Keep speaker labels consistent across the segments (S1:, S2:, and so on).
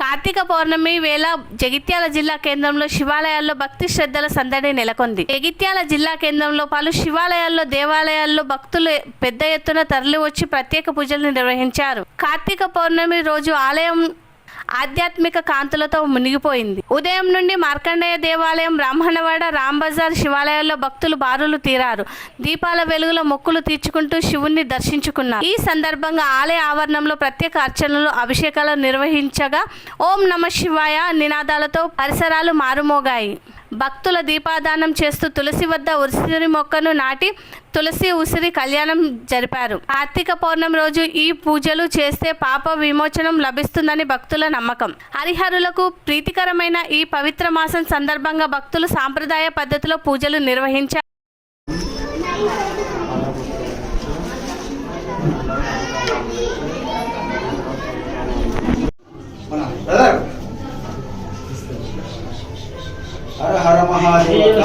S1: కార్తీక పౌర్ణమి వేళ జగిత్యాల జిల్లా కేంద్రంలో శివాలయాల్లో భక్తి శ్రద్ధల సందడి నెలకొంది. జగిత్యాల జిల్లా కేంద్రంలో పలు శివాలయాల్లో దేవాలయాల్లో భక్తులు పెద్ద ఎత్తున తరలివచ్చి ప్రత్యేక పూజలు నిర్వహించారు. కార్తీక పౌర్ణమి రోజు ఆలయం ఆధ్యాత్మిక కాంతులతో మునిగిపోయింది. ఉదయం నుండి మార్కండేయ దేవాలయం బ్రాహ్మణవాడ రాంబజార్ శివాలయాల్లో భక్తులు బారులు తీరారు. దీపాల వెలుగులో మొక్కులు తీర్చుకుంటూ శివుణ్ణి దర్శించుకున్నారు. ఈ సందర్భంగా ఆలయ ఆవరణంలో ప్రత్యేక అర్చనలు అభిషేకాలు నిర్వహించగా ఓం నమ శివాయ నినాదాలతో పరిసరాలు మారుమోగాయి. భక్తుల దీపాదానం చేస్తూ తులసి వద్ద ఉసిరి మొక్కను నాటి తులసి ఉసిరి కళ్యాణం జరిపారు. కార్తీక పౌర్ణమి రోజు ఈ పూజలు చేస్తే పాప విమోచనం లభిస్తుందని భక్తుల నమ్మకం. హరిహరులకు ప్రీతికరమైన ఈ పవిత్ర మాసం సందర్భంగా భక్తులు సాంప్రదాయ పద్ధతిలో పూజలు నిర్వహించారు.
S2: महादेव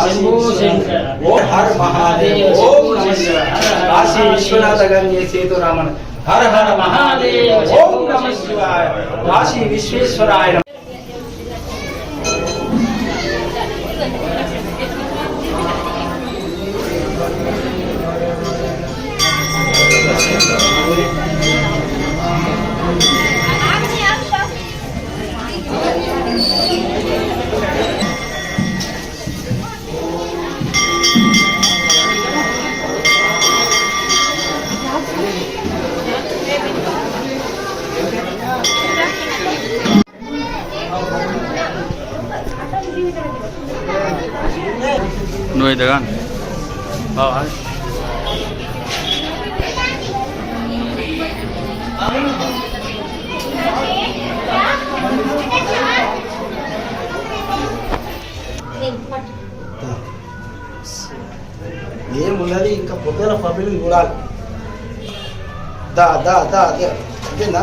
S2: ओम
S3: हर महादेव
S2: ओम काशी विश्वनाथ गंगे सेतु रामन। हर हर महादेव ओम नमः शिवाय। काशी विश्वेश्वराय మహాదేవ ఓం నమ శివాయ కాశీ విశ్వేశ్వరాయ నమః.
S4: నువ్వు అయితే కానీ
S2: ఏమున్నది ఇంకా పొద్దున పబ్లిక్ చూడాలి దా దా దా అదే అదేనా